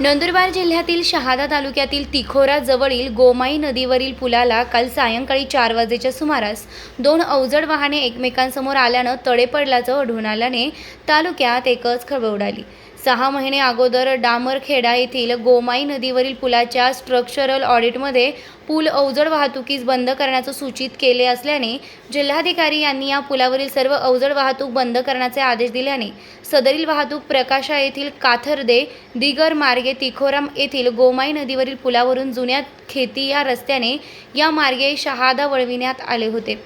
नंदुरबार जिल्ह्यातील शहादा तालुक्यातील तिखोरा जवळील गोमाई नदीवरील पुलाला काल सायंकाळी चार वाजेच्या सुमारास दोन अवजड वाहने एकमेकांसमोर आल्यानं तडे पडल्याचं आढळून आल्याने तालुक्यात एकच खळबळ उडाली. सहा महिने अगोदर डामरखेडा येथील गोमाई नदीवरील पुलाच्या स्ट्रक्चरल ऑडिटमध्ये पूल अवजड वाहतुकीस बंद करण्याचं सूचित केले असल्याने जिल्हाधिकारी यांनी या पुलावरील सर्व अवजड वाहतूक बंद करण्याचे आदेश दिल्याने सदरील वाहतूक प्रकाशा येथील काथर्दे दिगर मार्गे तिखोराम येथील गोमाई नदीवरील पुलावरून जुन्या खेती या रस्त्याने या मार्गे शहादा वळविण्यात आले होते.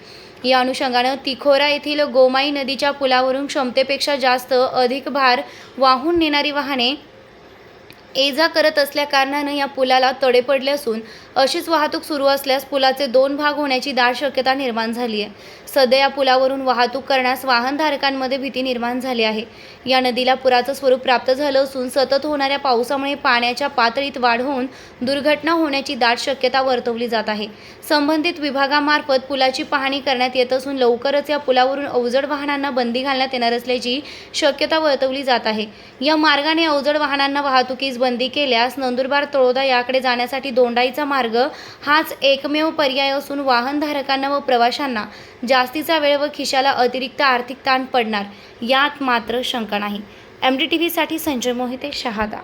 या अनुषंगानं तिखोरा येथील गोमाई नदीच्या पुलावरून क्षमतेपेक्षा जास्त अधिक भार वाहून नेणारी वाहने ये जा करत असल्या कारणानं या पुलाला तडे पडले असून अशीच वाहतूक सुरू असल्यास पुलाचे दोन भाग होण्याची दाट शक्यता निर्माण झाली आहे. सध्या या पुलावरून वाहतूक करण्यास वाहनधारकांमध्ये भीती निर्माण झाली आहे. या नदीला पुराचं स्वरूप प्राप्त झालं असून सतत होणाऱ्या पावसामुळे पाण्याच्या पातळीत वाढ होऊन दुर्घटना होण्याची दाट शक्यता वर्तवली जात आहे. संबंधित विभागामार्फत पुलाची पाहणी करण्यात येत असून लवकरच या पुलावरून अवजड वाहनांना बंदी घालण्यात येणार असल्याची शक्यता वर्तवली जात आहे. या मार्गाने अवजड वाहनांना वाहतुकीस बंदी केल्यास नंदुरबार तळोदा याकडे जाण्यासाठी दोंडाईचा मार्ग हाच एकमेव पर्याय असून वाहनधारकांना व प्रवाशांना जास्तीचा वेळ व खिशाला अतिरिक्त आर्थिक ताण पडणार यात मात्र शंका नाही. एम डी टी व्हीसाठी संजय मोहिते शहादा.